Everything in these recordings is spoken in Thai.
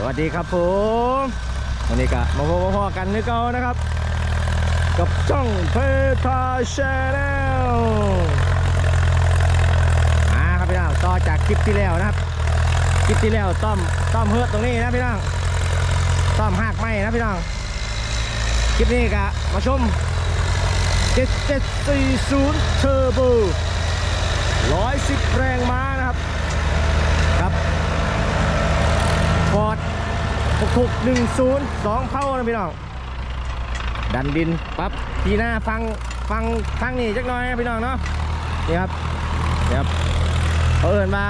สวัสดีครับผมวันนี้ก็มาพบมาพอกันนึกเอานะครับ กับช่องเพทาชแนลอ่าครับพี่น้องต่อจากคลิปที่แล้วนะครับ คลิปที่แล้วต้อมต้อมเฮิร์ตตรงนี้นะพี่น้องต้อมหักไม้นะพี่น้องคลิปนี้ก็มาชม7740 Turbo 110 แรงม้านะครับ ฟอร์ด6610 2เท่านะพี่น้อง ดันดินปั๊บทีหน้าฟังฟังฟังนี่จักหน่อยนะพี่น้องเนาะนี่ครับนี่ครับเขาเอินมา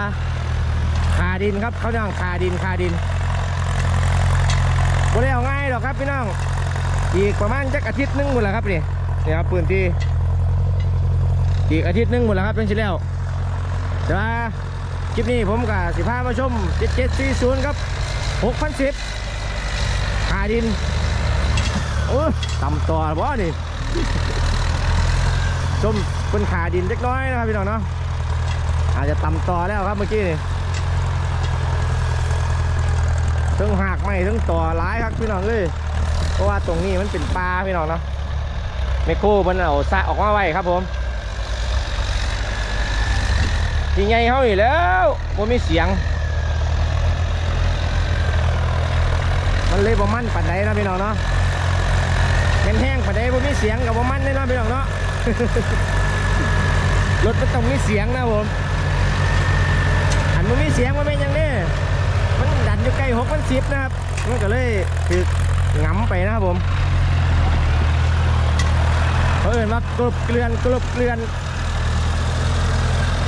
คาดินครับเขาเรียกคาดินคาดินบ่ได้เอาง่ายหรอกครับพี่น้อง อีกประมาณจักอาทิตย์นึงหมดแล้วครับนี่นี่ครับพื้นที่อีกอาทิตย์นึงหมดแล้วครับเป็นชิ้นแล้วแต่ว่าคลิปนี้ผมกับสิพามาชม7740ครับ 6,010ขาดิน โอ้ยต่ำตัวบ่นี่ชมเป็นขาดินเล็กน้อยนะครับพี่น้องเนาะอาจจะต่ำต่อแล้วครับเมื่อกี้นี่ทั้งหักไม่ทั้งต่อร้ายครับพี่น้องเลยเพราะว่าตรงนี้มันเป็นปลาพี่น้องเนาะไมโครมันเอาสะออกมาไว้ครับผมทีไงเขาอีกแล้วมันมีเสียง มันเลยบ่มันปัดใดนะพี่น้องเนาะเป็นแห้งปัดใดบ่มีเสียงกับบ่มันเลยนะพี่น้องเนาะรถมันต้องมีเสียงนะผมอันมันมีเสียงมันเป็นยังนี่มันดันอยู่ใกล้หกมันสิบนะครับมันก็เลยคือหงำไปนะครับผมเขาเอ่นว่ากลบเกลือนกลบเกลือน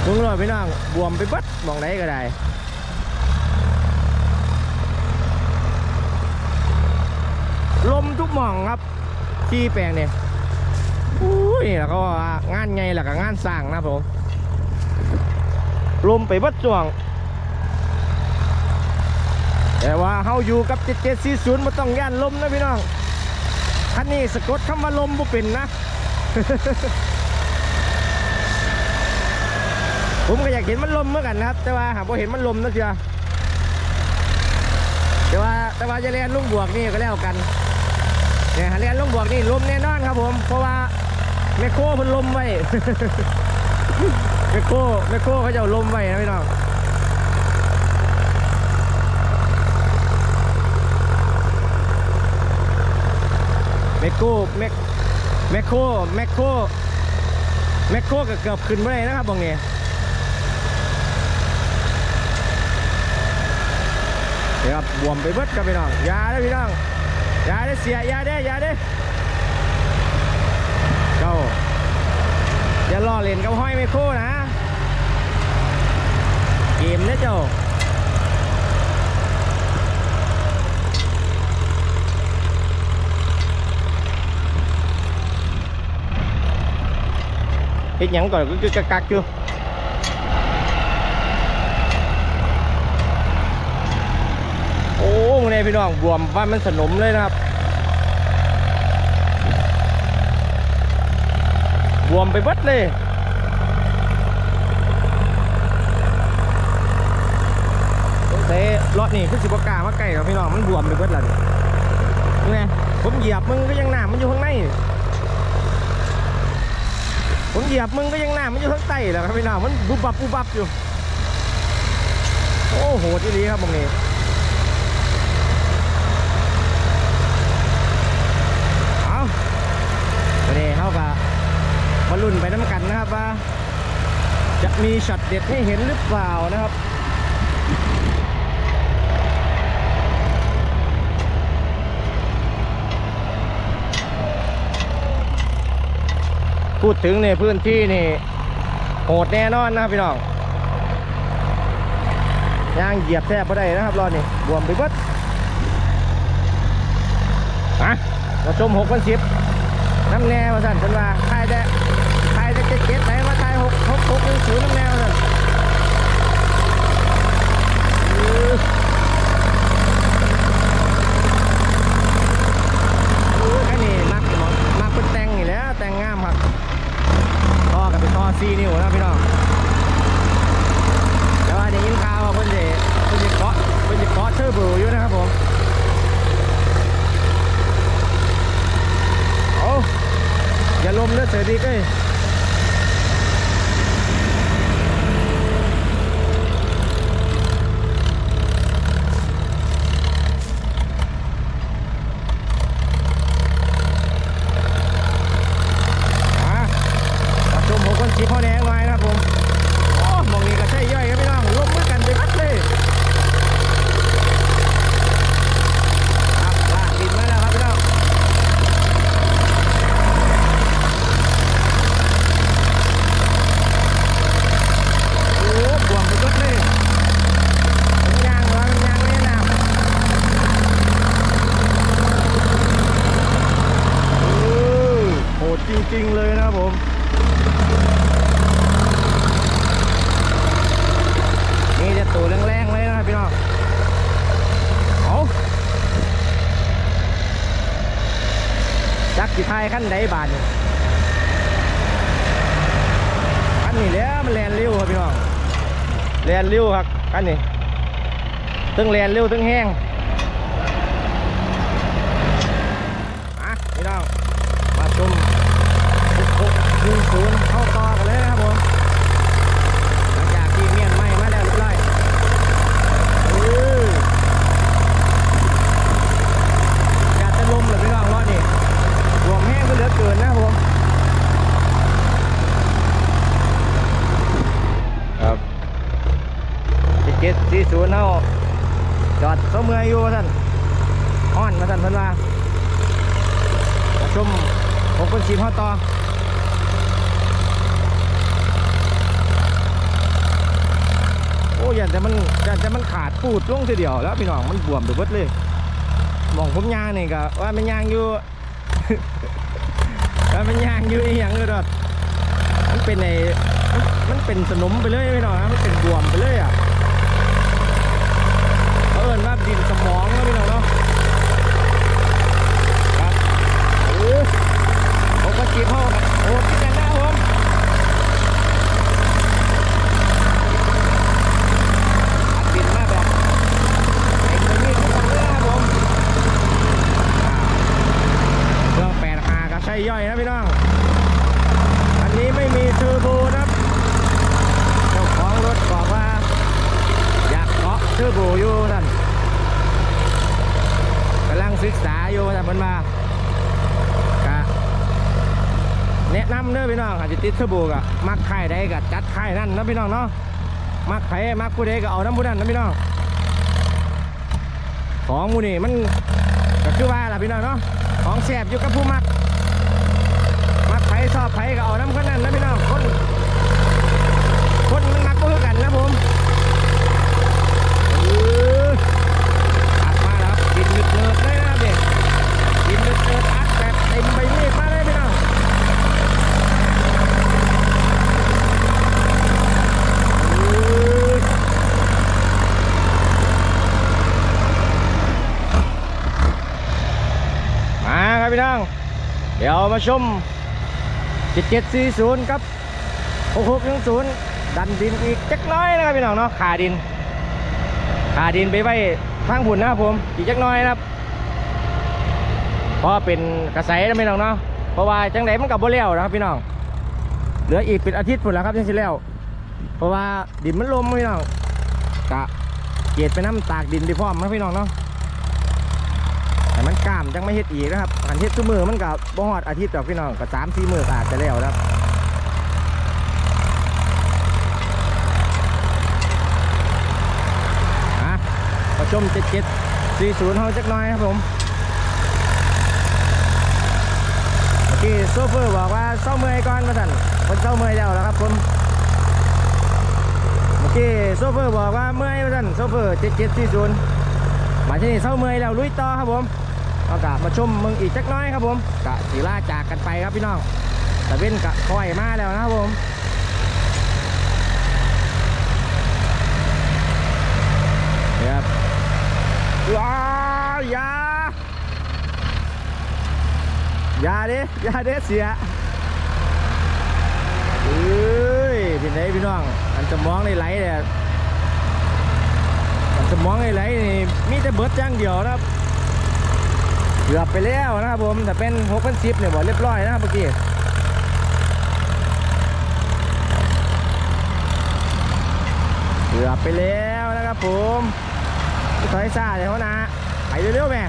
มึงรอพี่น้องบวมไปบัดมองไหนก็ได้ ลมทุกหม่องครับที่แปลงเนี่ยอุ้ยและเขาว่างานไงล่ะกับงานสร้างนะผมลมไปเบัดจ่วง แต่ว่าเฮาอยู่กับ 7740บ่ต้องย่านลมนะพี่น้องคันนี้สะกดคำว่าลมบ่เป็นนะ ผมก็อยากเห็นมันลมเหมือนกันนะครับ แต่ว่าหากบ่เห็นมันลมนะเชียวแต่ว่าแต่ว่าจะเรียนลุงบวกนี่ก็แล้วกัน เนี่ยเรียนลุงบวกนี่ลมแน่นอนครับผม เพราะว่าแมคโครเพิ่นลมไว้แมคโครแมคโครเขาจะลมไว้นะพี่น้องแมคโครแมคแมคโครแมคโครแมคโครก็เกือบขึ้นไปเลยนะครับบางนี้เดี๋ยวครับบวมไปเบิดครับพี่น้องยาได้พี่น้อง อยาได้อเสียอยาได้ออยาได้อเจ้าอย่าล่อเล่นกับห้อยแมคโครนะเกมนะเจ้าเฮ็ดหยังก่อนก็คือกักๆอยู่โอ้มึง เนี่ยพี่น้องบวมว่ามันสนมเลยนะครับบวมไปเบิดเลยเตะรถนี่คือสิบกามาใกล้กับพี่น้องมันบวมไปเบิดแล้วนี่ไงผมเหยียบมึงก็ยังหนามันอยู่ข้างในผมเหยียบมึงก็ยังหนามันอยู่ข้างใต้แล้วครับพี่น้องมันบุบบับบุบบับอยู่โอ้โหที่นี้ครับตรงนี้เอาวันนี้เขาก็มาลุ้นไปน้ำกันนะครับว่า จะมีช็อตเด็ดให้เห็นหรือเปล่านะครับพูดถึงในพื้นที่นี่โหดแน่นอนนะครับพี่น้องย่างเหยียบแทบไม่ได้นะครับรอนี่บวมไปเบิดมามาชมหกพันสิบ น้ำแนวมาสั่นเป็นว่า तरीका है। ตัวแรงๆเลยนะพี่น้องเอาจักกี่ทยขั้นใดบาทนี่ขั้นนี้แล้วมันแลนเร็วครับพี่น้องแลนเร็วครับขั้นนี้ตึ้งแลนเร็วตึ้งแห้ง ดสี่ศูนย์เาจอดเขาเมือยอยู่ท่านอ้อนมาท่านเพิ่นว่ามาชมผมคนสีพ่อต่อโอ้ยันแต่มันยันแต่มันขาดปูดลงทีเดียวแล้วพี่น้องมันบวมไปเบิดเลยมองผมยางนี่ก็ว่ามันยางอยู่ว่ามันยางอยู่อีหยังเลยดอกมันเป็นไอ้มันมันเป็นสนมไปเลยพี่น้องนะมันเป็นบวมไปเลยอะ อิ้นว่าดินสมองนะพี่น้องเนาะครับเออผมก็จีบเขาครับโอ้ที่กันหน้าผมดดินมาแบบไอ้ตัวนี้ของผมเลยครับผมเครื่องแปดหากับใช้ย่อยนะพี่น้อง อันนี้ไม่มีเทอร์โบนะครับเจ้าของรถบอกว่าอยากเกาะเทอร์โบอยู่ท่าน ศึกษาอยู่ท่านเพิ่นมากะแนะนำเด้อพี่น้องอาจจะติดเทอร์โบกะมักค่ายใดกะจัดค่ายนั่นนะพี่น้องเนาะมักไผมักผู้ใดก็เอาน้ำผู้นั้นนะพี่น้องของมูนี่มันก็คือว่าล่ะพี่น้องเนาะของแสบอยู่กับผู้มัก มักไผชอบไผก็เอาน้ำคนนั้นนะพี่น้องคนคนมันมักก็คือกันนะผมอออัด บินนึกเนิร์ดเลยนะครับเด็กกินนึกเนิร์ดอัดแบบเต็มใบมีดมาเลยพี่น้องมาครับพี่น้อง เดี๋ยวมาชม 7740ครับ6610ดันดินอีกจักน้อยนะครับพี่น้องเนาะขาดินขาดินไปไว้ ทางผุนนะครับผมอีกจักน้อยนะครับเพราะเป็นกระแสนะพี่น้องเนาะเพราะว่าจังไดมันกับโบเลี้ยวนะครับพี่น้องเหลืออีกเป็นอาทิตย์ผุนแล้วครับจังสิแล้วเพราะว่าดินมันลมพี่น้องกะเกียดไปน้ำตากดินไปพร้อมนะพี่น้องเนาะแต่มันกล้ามจังไม่เฮ็ดอีกนะครับอันเฮ็ดทุกมือมันกับบ่ฮอดอาทิตย์ดอกพี่น้องก็สามสี่มือก็อาจจะแล้วนะครับอะประ ชมเจ็ดเจ็ดสี่ศูนย์เฮาจักหน้อยครับผมเมื่อกี้โซเฟอร์บอกว่าเศร้าเมื่อยก่อนมาสั่นคนเศร้าเมื่อยแล้วนะครับผมเมื่อกี้โซเฟอร์บอกว่าเมื่อยมาสั่นโซเฟอร์เจ็ดเจ็ดสี่ศูนย์มาที่นี่เศร้าเมื่อยแล้วลุยต่อครับผมเอากะมาชมเมืองอีกจักหน้อยครับผมกะสีล่าจากกันไปครับพี่น้องแต่เว้นกะคอยมาแล้วนะครับผมนี่ครับว้าวอยาอ ยาเด้อยาเด้เสียเอ้ยเป็นไงพี่น้อง อันจะมองในไหลเนี่ยสมองไอ้ไรนี่มีแต่เบิร์ดอย่างเดียวนะครับเกือบไปแล้วนะครับผมแต่เป็นหกพันสิบเนี่ยบอกเรียบร้อยนะครับเมื่อกี้เกือบไปแล้วนะครับผมถอยซ่าเลยเขานะไปเร็วๆแม่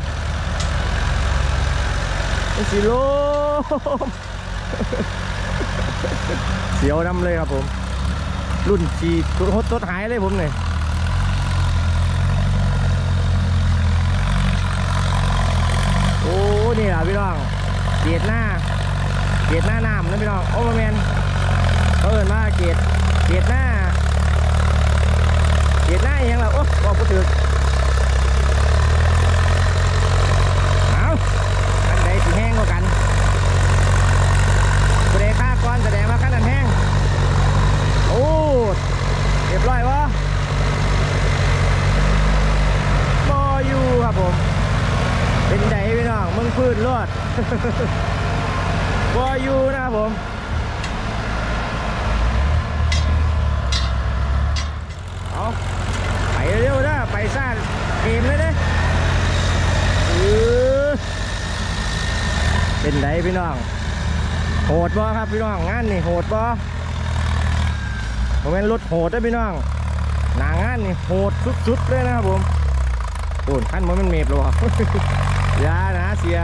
เป็นสีลมเสียวนำเลยครับผม รุ่นจีตัวฮดตัวหายเลยผมเนี่ยโอ้นี่แหละพี่น้องเกตหน้าเกตหน้าน้ำนะพี่น้องโอ้มาแมนเขาเอินว่าเกตเกตหน้าเกตหน้าอหยังล่ะโอ้บอกกูถือเอาอันใดสิแห้งกว่ากันกูได้ค่าก้อนแสดงว่าขั้นนั้นแห้งโอ้เรียบร้อยวะบื่นไดพี่น้องมึงพื้นรอดบอยูนะครับผมเอาไปเร็วนะไปซ่าเกมเลยนะเออเป็นไดพี่น้อง โหดบ่ครับพี่น้องงานนี่โหดบ่ผมเป็นรถโหดนะพี่น้องหนางานนี่โหดสุดๆเลยนะครับผมโดนขั้นมันเป็นเมฟหรอ อยานะเสีย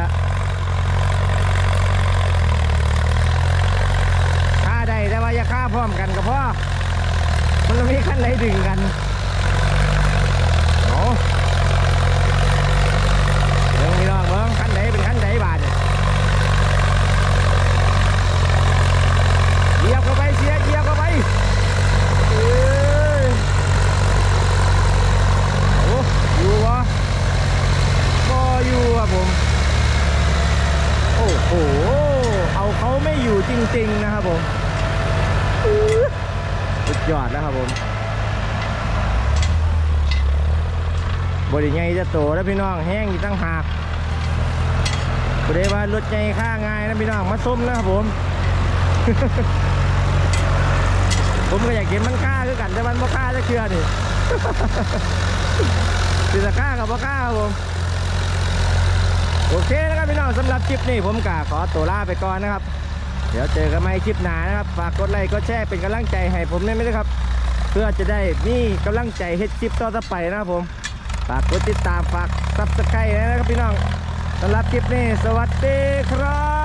ฆ่าได้แต่ว่าอย่าฆ่าพร้อมกันกับพ่อมันไม่ขั้นไรดึงกันโอ้บิ่งพี่น้องเบิ่งขั้นไหนเป็นขั้นไหนบาดเนี่ย เหยียบเข้าไปเสียเหยียบเข้าไปเอ้ยโอ้อยู่วะก็อยู่ครับผม โอ้โห เอาเขาไม่อยู่จริง ๆ นะครับผมอื้อสุดยอดแล้วครับผมบ ริไงจะโตแล้วพี่น้องแห้งอยู่ตั้งหากบริว่ารถใหญ่ค่าง่ายนะพี่น้องมาส้มนะครับผม ผมก็อยากเห็นมันฆ่าคือกันแต่มันบ่ฆ่าจะเชื่อนี่สิจะฆ่ากับบ่ฆ่าครับผมโอเคนะครับพี่น้องสำหรับคลิปนี้ผมกะขอตัวลาไปก่อนนะครับ เดี๋ยวเจอกันใหม่คลิปหน้านะครับ ฝากกดไลค์กดแชร์เป็นกำลังใจให้ผมได้ไหมนะครับ เพื่อจะได้มีกำลังใจเฮ็ดคลิปต่อไปนะครับผม ฝากกดติดตามฝากซับสไครต์นะครับพี่น้องสำหรับคลิปนี้ สวัสดีครับ